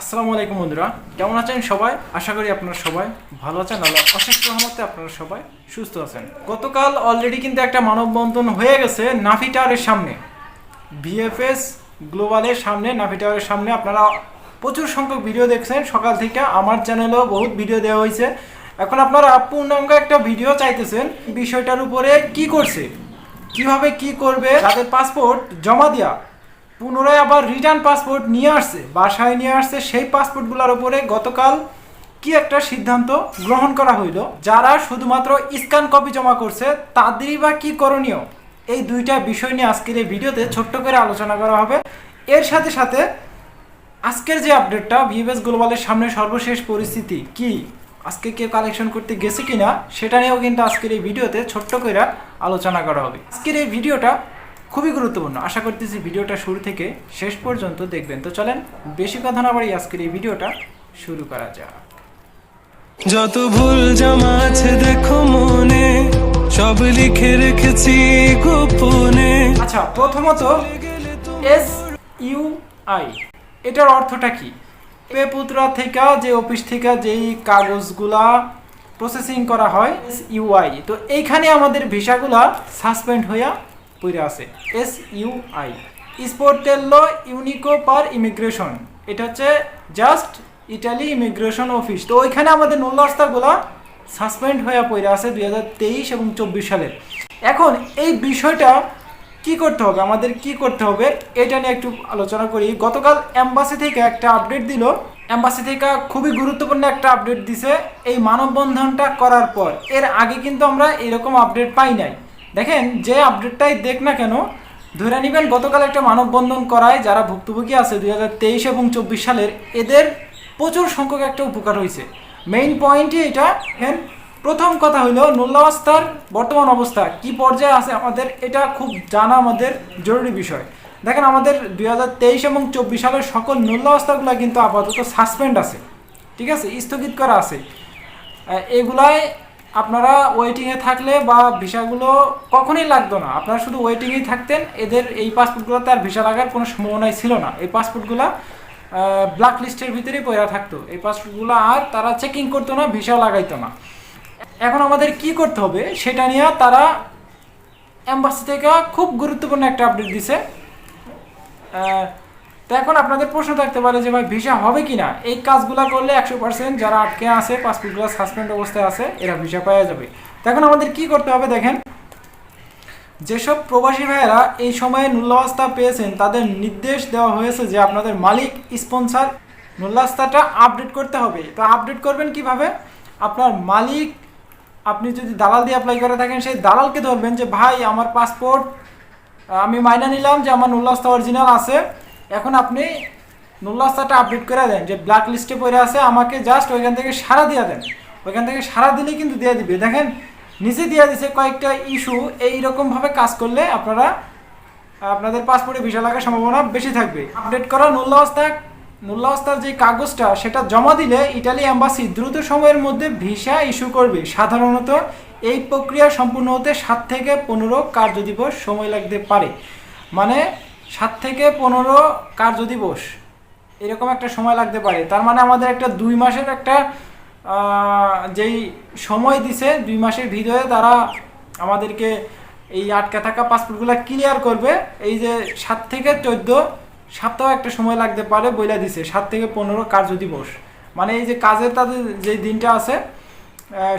আসসালামু আলাইকুম বন্ধুরা, কেমন আছেন সবাই? আশা করি আপনারা সবাই ভালো আছেন, আল্লাহ অশেষ রহমতে আপনারা সবাই সুস্থ আছেন। গতকাল অলরেডি কিন্তু একটা মানববন্ধন হয়ে গেছে নাফি টাওয়ারের সামনে। ভিএফএস গ্লোবালের সামনে নাফি টাওয়ারের সামনে আপনারা প্রচুর সংখ্যক ভিডিও দেখছেন। সকাল থেকে আমার চ্যানেলেও বহুত ভিডিও দেওয়া হয়েছে। এখন আপনারা পূর্ণাঙ্গ একটা ভিডিও চাইতেছেন বিষয়টার উপরে কি করছে, কীভাবে কি করবে, তাদের পাসপোর্ট জমা দেওয়া পুনরায় আবার রিটার্ন পাসপোর্ট নিয়ে আসছে, বাসায় নিয়ে আসছে, সেই পাসপোর্টগুলোর উপরে গতকাল কি একটা সিদ্ধান্ত গ্রহণ করা হইল, যারা শুধুমাত্র স্ক্যান কপি জমা করছে, তাদেরই বা কি করণীয়? এই দুইটা বিষয় নিয়ে আজকের এই ভিডিওতে ছোট্ট করে আলোচনা করা হবে। এর সাথে সাথে আজকের যে আপডেটটা ভিএস গ্লোবালের সামনে সর্বশেষ পরিস্থিতি কি? আজকে কেউ কালেকশন করতে গেছে কিনা, সেটা নিয়েও কিন্তু আজকের এই ভিডিওতে ছোট্ট করে আলোচনা করা হবে। আজকের এই ভিডিওটা খুবই গুরুত্বপূর্ণ। আশা করতেছি ভিডিওটা শুরু থেকে শেষ পর্যন্ত দেখবেন। তো চলেন বেশি কথা না বাড়ি আজকের এই ভিডিওটা শুরু করা যাক। যত ভুল জমা আছে দেখো মনে সব লিখে রেখেছি গোপনে। আচ্ছা প্রথমত এস ইউ আই এটার অর্থটা কি? পেপুত্রা থেকে যে অফিস থেকে যেই কাগজগুলা প্রসেসিং করা হয় ইউআই তো এইখানে আমাদের ভিসাগুলা সাসপেন্ড হইয়া পড়ে আছে। এস ইউ আই স্পোর্টেল্লো ইউনিকো পার ইমিগ্রেশন এটা হচ্ছে জাস্ট ইটালি ইমিগ্রেশন অফিস তো ওইখানে আমাদের নল্লাস্তাগুলা সাসপেন্ড হয়ে পড়ে আছে দুই হাজার তেইশ এবং চব্বিশ সালের এখন এই বিষয়টা কি করতে হবে? আমাদের কি করতে হবে? এটা নিয়ে একটু আলোচনা করি। গতকাল অ্যাম্বাসি থেকে একটা আপডেট দিল। অ্যাম্বাসি থেকে খুবই গুরুত্বপূর্ণ একটা আপডেট দিছে। এই মানববন্ধনটা করার পর। এর আগে কিন্তু আমরা এরকম আপডেট পাই নাই। দেখেন, যে আপডেটটাই দেখ না কেন, ধরে নিবেন গতকাল একটা মানববন্ধন করায় যারা ভুক্তভোগী আছে দুই হাজার তেইশ এবং চব্বিশ সালের, এদের প্রচুর সংখ্যক একটা উপকার হয়েছে। মেইন পয়েন্টই এটা হ্যাঁ প্রথম কথা হলো নুল্লাওয়াস্তার বর্তমান অবস্থা, কি পর্যায়ে আছে আমাদের, এটা খুব জানা আমাদের জরুরি বিষয়। দেখেন, আমাদের দুই হাজার তেইশ এবং চব্বিশ সালের সকল নুল্লাওয়াস্তাগুলো কিন্তু আপাতত সাসপেন্ড আছে, ঠিক আছে? স্থগিত করা আছে। এগুলায় আপনারা ওয়েটিংয়ে থাকলে বা ভিসাগুলো কখনই লাগতো না। আপনারা শুধু ওয়েটিংয়েই থাকতেন, এদের এই পাসপোর্টগুলোতে আর ভিসা লাগার কোনো সম্ভাবনাই ছিল না। এই পাসপোর্টগুলো ব্ল্যাক লিস্টের ভিতরেই পড়া থাকতো। এই পাসপোর্টগুলো আর তারা চেকিং করতো না, ভিসা লাগাইতো না। এখন আমাদের কি করতে হবে, সেটা নিয়ে তারা অ্যাম্বাসি থেকে খুব গুরুত্বপূর্ণ একটা আপডেট দিছে। তো এখন আপনাদের প্রশ্ন থাকতে পারে যে ভাই ভিসা হবে কি না এই কাজগুলো করলে একশো পার্সেন্ট যারা আটকে আছে পাসপোর্টগুলো সাসপেন্ড অবস্থায় আছে, এরা ভিসা পাওয়া যাবে। তো এখন আমাদের কি করতে হবে দেখেন? যেসব প্রবাসী ভাইয়েরা এই সময়ে নুল্লাস্তা পেয়েছেন, তাদের নির্দেশ দেওয়া হয়েছে যে আপনাদের মালিক স্পন্সর নুল্লাস্তাটা আপডেট করতে হবে। তো আপডেট করবেন কীভাবে? আপনার মালিক, আপনি যদি দালাল দিয়ে অ্যাপ্লাই করে থাকেন, সেই দালালকে ধরবেন যে, ভাই, আমার পাসপোর্ট আমি মাইনা নিলাম যে আমার নুল্লাস্তা অরিজিনাল আছে। এখন আপনি নুল্লাস্তাটা আপডেট করে দেন, যে ব্ল্যাক লিস্টে পড়ে আছে, আমাকে জাস্ট ওইখান থেকে সারা দিয়ে দেন। ওইখান থেকে সারা দিলেই কিন্তু দিয়ে দিবে। দেখেন, নিচে দিয়ে দিছে কয়েকটা ইস্যু এইরকমভাবে কাজ করলে আপনারা, আপনাদের পাসপোর্টে ভিসা লাগার সম্ভাবনা বেশি থাকবে। আপডেট করা নুল্লাস্তা নুল্লাস্তার যে কাগজটা, সেটা জমা দিলে ইটালি অ্যাম্বাসি দ্রুত সময়ের মধ্যে ভিসা ইস্যু করবে। সাধারণত এই প্রক্রিয়া সম্পূর্ণ হতে সাত থেকে পনেরো কার্যদিবস সময় লাগতে পারে। মানে সাত থেকে পনেরো কার্যদিবস এরকম একটা সময় লাগতে পারে। তার মানে আমাদের একটা দুই মাসের একটা যেই সময় দিছে, দুই মাসের ভিতরে তারা আমাদেরকে এই আটকে থাকা পাসপোর্টগুলো ক্লিয়ার করবে। এই যে সাত থেকে চোদ্দ সপ্তাহ একটা সময় লাগতে পারে বইলা দিছে, সাত থেকে পনেরো কার্য দিবস। মানে এই যে কাজের তাদের যে দিনটা আছে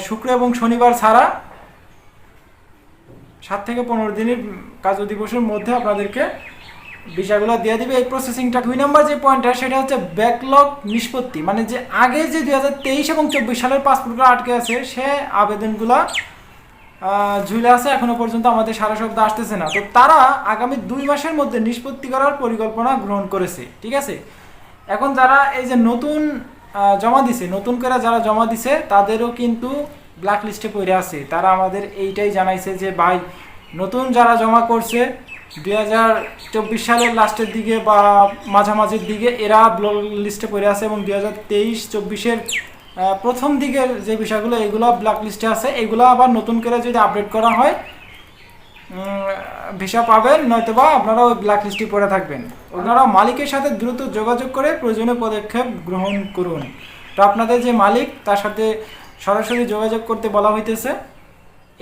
শুক্র এবং শনিবার ছাড়া সাত থেকে পনেরো দিনের কার্য দিবসের মধ্যে আপনাদেরকে বিষয়গুলো দিয়ে দিবে। এই প্রসেসিংটা দুই নম্বর যে পয়েন্টটা সেটা হচ্ছে ব্যাকলগ নিষ্পত্তি। মানে যে আগে যে দুই হাজার তেইশ এবং চব্বিশ সালের পাসপোর্টগুলো আটকে আছে, সে আবেদনগুলো ঝুলে আছে, এখনও পর্যন্ত আমাদের সারা শব্দ আসতেছে না। তো তারা আগামী দুই মাসের মধ্যে নিষ্পত্তি করার পরিকল্পনা গ্রহণ করেছে, ঠিক আছে? এখন যারা এই যে নতুন জমা দিছে, নতুন করে যারা জমা দিছে, তাদেরও কিন্তু ব্ল্যাক লিস্টে পড়ে আছে। তারা আমাদের এইটাই জানাইছে যে, ভাই, নতুন যারা জমা করছে দুই হাজার চব্বিশ সালের লাস্টের দিকে বা মাঝামাঝির দিকে এরা ব্লক লিস্টে পড়ে আছে এবং দুই হাজার তেইশ চব্বিশের প্রথম দিকের যে বিষয়গুলো, এগুলো ব্ল্যাক লিস্টে আছে। এগুলো আবার নতুন করে যদি আপডেট করা হয় ভিসা পাবেন, নয়তোবা আপনারা ওই ব্ল্যাক লিস্টে পড়ে থাকবেন। ওনারা মালিকের সাথে দ্রুত যোগাযোগ করে প্রয়োজনীয় পদক্ষেপ গ্রহণ করুন। তো আপনাদের যে মালিক, তার সাথে সরাসরি যোগাযোগ করতে বলা হইতেছে।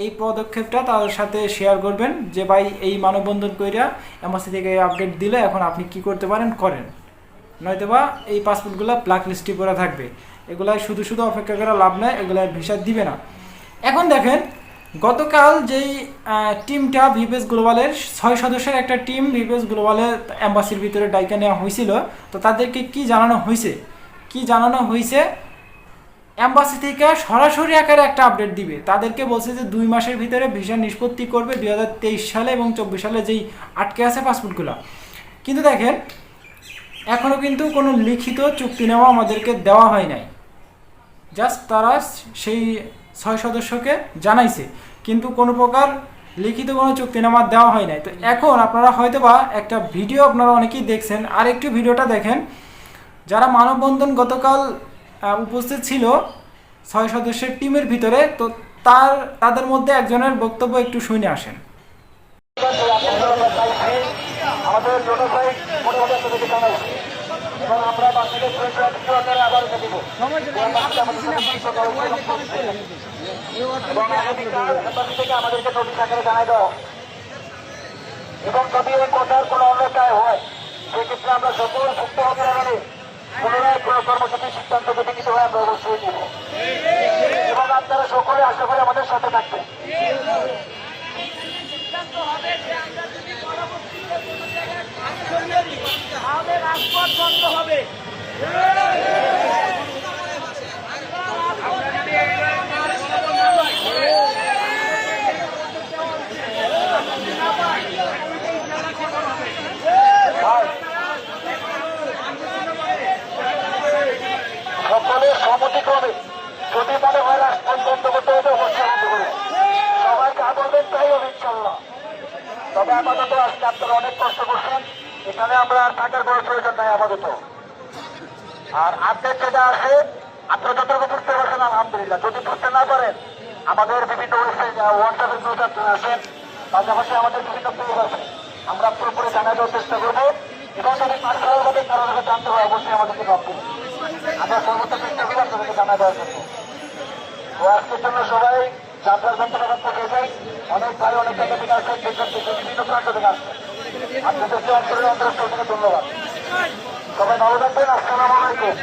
এই পদক্ষেপটা তাদের সাথে শেয়ার করবেন যে, ভাই, এই মানববন্ধন কইরা এম্বাসি থেকে আপডেট দিলে এখন আপনি কি করতে পারেন, করেন। নয়তো বা এই পাসপোর্টগুলো ব্ল্যাক লিস্টে পড়ে থাকবে। এগুলাই শুধু শুধু অপেক্ষা করা লাভ নেই এগুলাই ভিসা দিবে না। এখন দেখেন, গতকাল যেই টিমটা ভিপিএস গ্লোবালের ছয় সদস্যের একটা টিম ভিপিএস গ্লোবালের অ্যাম্বাসির ভিতরে ডাইকা নেওয়া হয়েছিল তো তাদেরকে কি জানানো হয়েছে কি জানানো হয়েছে অ্যাম্বাসি থেকে সরাসরি আকারে একটা আপডেট দিবে। তাদেরকে বলছে যে দুই মাসের ভিতরে ভিসা নিষ্পত্তি করবে দু হাজার তেইশ সালে এবং চব্বিশ সালে যেই আটকে আছে পাসপোর্টগুলো কিন্তু দেখেন এখনও কিন্তু কোনো লিখিত চুক্তি চুক্তিনামা আমাদেরকে দেওয়া হয় নাই। জাস্ট তারা সেই ছয় সদস্যকে জানাইছে। কিন্তু কোনো প্রকার লিখিত কোনো চুক্তি চুক্তিনামা দেওয়া হয় নাই। তো এখন আপনারা হয়তোবা একটা ভিডিও আপনারা অনেকেই দেখছেন। আর একটু ভিডিওটা দেখেন। যারা মানববন্ধন গতকাল উপস্থিত ছিল ছয় সদস্যের টিমের ভিতরে, তো তার, তাদের মধ্যে একজনের বক্তব্য একটু শুনে আসেন। আমাদের এবং আমরা দেব। থেকে আমাদেরকে দেওয়া যদি এই কথার কোনো অন্যতায় হয়। সেক্ষেত্রে আমরা সকল আগামী পুনরায় কর্মসূচির সিদ্ধান্ত লিখিত হয়ে, আমরা অবশ্যই নেব। এবং আপনারা সকলে আশা করি আমাদের সাথে থাকবেন। আমাদের রাজপথ বন্ধ হবে সকলের সম্মতিক্রমে যদি মনে হয় রাজপথ বন্ধ করতে হবে অবশ্যই বন্ধ করবে সবাই যা বলবেন তাই হবে ইনশাল্লাহ তবে আজকে আপনারা অনেক কষ্ট করছেন, এখানে আমরা আর থাকার কোনো প্রয়োজন নাই আপাতত। আর আপডেট যেটা আছে, আপনারা যতটুকু বুঝতে পারছেন, আলহামদুলিল্লাহ। যদি বুঝতে না পারেন, আমাদের বিভিন্ন ওয়েবসাইট হোয়াটসঅ্যাপের গ্রুপ আপনারা আছেন, পাশাপাশি আমাদের বিভিন্ন পেজ আছে। আমরা পুরোপুরি জানা দেওয়ার চেষ্টা করব। এবং যদি পার্সোনালভাবে কারও কাছে জানতে হয় অবশ্যই আমাদেরকে নক করুন। আমরা সর্বোচ্চ চেষ্টা করব আপনাদেরকে জানা দেওয়ার জন্য। তো আজকের জন্য সবাই যাত্রার যন্ত্রণা থেকে যাই অনেক ভাই অনেক জায়গা থেকে বিভিন্ন প্রান্ত থেকে আসছেন আপনাদেরকে অন্তরের অন্তরস্থল থেকে ধন্যবাদ। সবাই ভালো থাকবেন। আসসালামু আলাইকুম।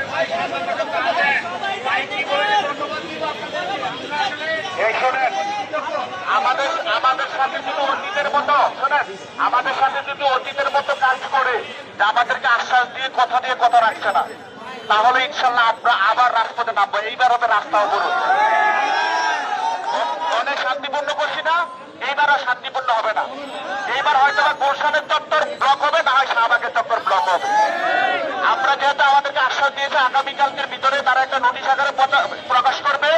আমাদের আমাদের সাথে যদি অতীতের মতো, শোনেন, আমাদের সাথে যদি অতীতের মতো কাজ করে যে আমাদেরকে আশ্বাস দিয়ে, কথা দিয়ে কথা রাখছে না। তাহলে ইনশাল্লাহ আমরা আবার রাজপথে নামবো। এইবার হবে রাস্তা অবরোধ অনেক শান্তিপূর্ণ করছি না এইবার আর শান্তিপূর্ণ হবে না। এইবার হয়তো গুলশানের চত্বর ব্লক হবে, না হয় শাহবাগের চত্বর ব্লক হবে। আমরা যেহেতু আমাদেরকে আশ্বাস দিয়েছে আগামীকালকের ভিতরে তারা একটা নোটিশ আকারে প্রকাশ করবে।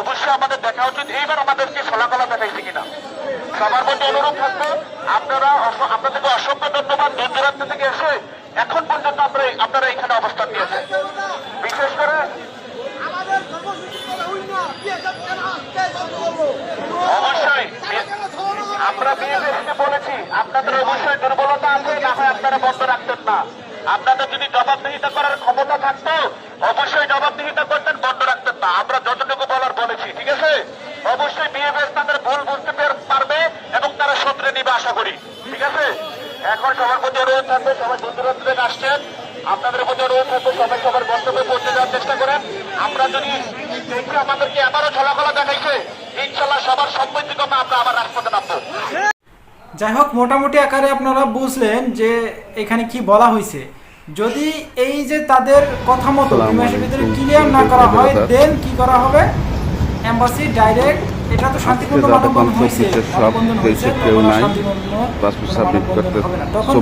অবশ্যই আমাদের দেখা উচিত, এইবার আমাদেরকে ফলাফলা দেখাইছে কিনা। সবার প্রতি অনুরোধ থাকবে, আপনারা আপনাদেরকে অসংখ্য ধন্যবাদ। দূর দূরান্ত থেকে এসে এখন পর্যন্ত আমরা আপনারা এখানে অবস্থান নিয়েছেন। বিশেষ করে আমাদের কর্মসূচি করে হই না বিএসএফ কেন আসছে বন্ধ করব অবশ্যই আমরা বিএসএফকে বলেছি, আপনাদের অবশ্যই দুর্বলতা আছে, না হয় আপনারা বন্ধ রাখতেন না। আপনাদের যদি জবাবদিহিতা করার ক্ষমতা থাকতো, অবশ্যই জবাবদিহিতা করতেন, বন্ধ রাখতেন না। আমরা যতটুকু বলার বলেছি, ঠিক আছে? অবশ্যই বিএফএস তাদের ভুল বুঝতে পারবে এবং তারা সত্রে নিবে, আশা করি। ঠিক আছে? এখন সবার প্রতি অনুরোধ থাকবে, সবাই দূর আসছেন। আপনাদের প্রতি অনুরোধ থাকবে, সবাই সবার গন্তব্যে পৌঁছে যাওয়ার চেষ্টা করেন। আমরা যদি দেখি আমাদেরকে আবারও ছলাকলা দেখাইছে ইনশাল্লাহ সবার সম্মতিক্রমে আমরা আবার রাজপথে নামবো যাই হোক মোটামুটি আকারে আপনারা বুঝলেন যে এখানে কি বলা হয়েছে যদি এই যে তাদের কথা মতো দুই মাসের ভিতরে ক্লিয়ার না করা হয় দেন কি করা হবে এম্বাসি ডাইরেক্ট এটা তো শান্তিপূর্ণ মানববন্ধন হয়েছে মানববন্ধন হয়েছে, কেউ তখন নাই। পাসপোর্ট সাবমিট করতে হবে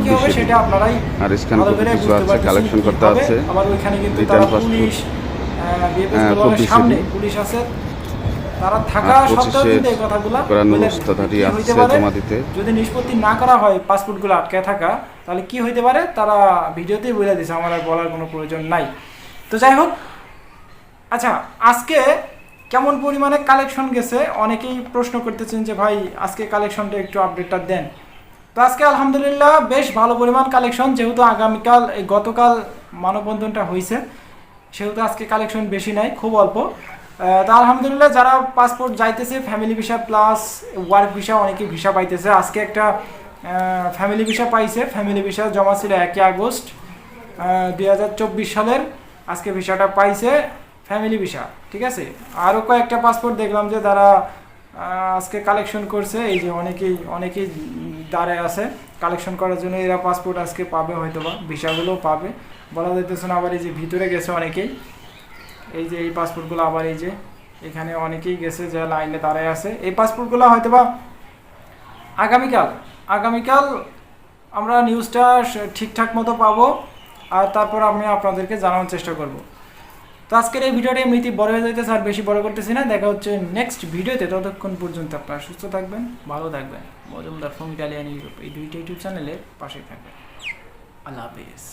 কি হবে সেটা আপনারাই আর স্ক্যান করতে আছে, কালেকশন করতে হবে। আছে। আবার ওইখানে কিন্তু রিটার্ন তারা পাসপোর্ট। সামনে পুলিশ আছে। তারা থাকা সত্ত্বেও কিন্তু এই কথাগুলো করার বলে ব্যবস্থাধারী কি আছে হইতে পারে? জমা দিতে। যদি নিষ্পত্তি না করা হয় পাসপোর্টগুলো আটকে থাকা তাহলে কি হইতে পারে? তারা ভিডিওতেই বলে আমার আর বলার কোনো প্রয়োজন নাই। তো যাই হোক আচ্ছা আজকে কেমন পরিমাণে কালেকশন গেছে? অনেকেই প্রশ্ন করতেছেন যে ভাই আজকে কালেকশনটা একটু আপডেটটা দেন। তো আজকে আলহামদুলিল্লাহ বেশ ভালো পরিমাণ কালেকশন যেহেতু আগামীকাল গতকাল মানববন্ধনটা হয়েছে সেহেতু আজকে কালেকশন বেশি নাই, খুব অল্প। তো আলহামদুলিল্লাহ যারা পাসপোর্ট যাইতেছে family visa plus work visa অনেকে ভিসা পাইতেছে। আজকে একটা ফ্যামিলি ভিসা পাইছে। ফ্যামিলি ভিসা জমা ছিল একই আগস্ট দুই হাজার চব্বিশ সালের। আজকে ভিসাটা পাইছে ফ্যামিলি ভিসা ঠিক আছে? আরও কয়েকটা পাসপোর্ট দেখলাম যে তারা আজকে কালেকশন করছে। এই যে অনেকেই অনেকেই দাঁড়ায় আছে। কালেকশন করার জন্য এরা পাসপোর্ট আজকে পাবে হয়তো বা ভিসাগুলোও পাবে। বলা যাইতেছে না, আবার এই যে ভিতরে গেছে অনেকেই। এই যে এই পাসপোর্টগুলো আবার এই যে এখানে অনেকেই গেছে যে লাইনে দাঁড়ায় আছে। এই পাসপোর্টগুলো হয়তো বা আগামীকাল আগামীকাল আমরা নিউজটা ঠিকঠাক মতো পাবো আর তারপর আমি আপনাদেরকে জানানোর চেষ্টা করব। তো আজকের এই ভিডিওটা এমনিতেই বড় হয়ে যাইতেছে আর বেশি বড় করতেছি না। দেখা হচ্ছে নেক্সট ভিডিওতে। ততক্ষণ পর্যন্ত আপনারা সুস্থ থাকবেন, ভালো থাকবেন। মজুমদার ফোম ইটালিয়ান ইউরোপ এই দুইটা ইউটিউব চ্যানেলের পাশেই থাকবেন। আল্লাহ হাফিজ।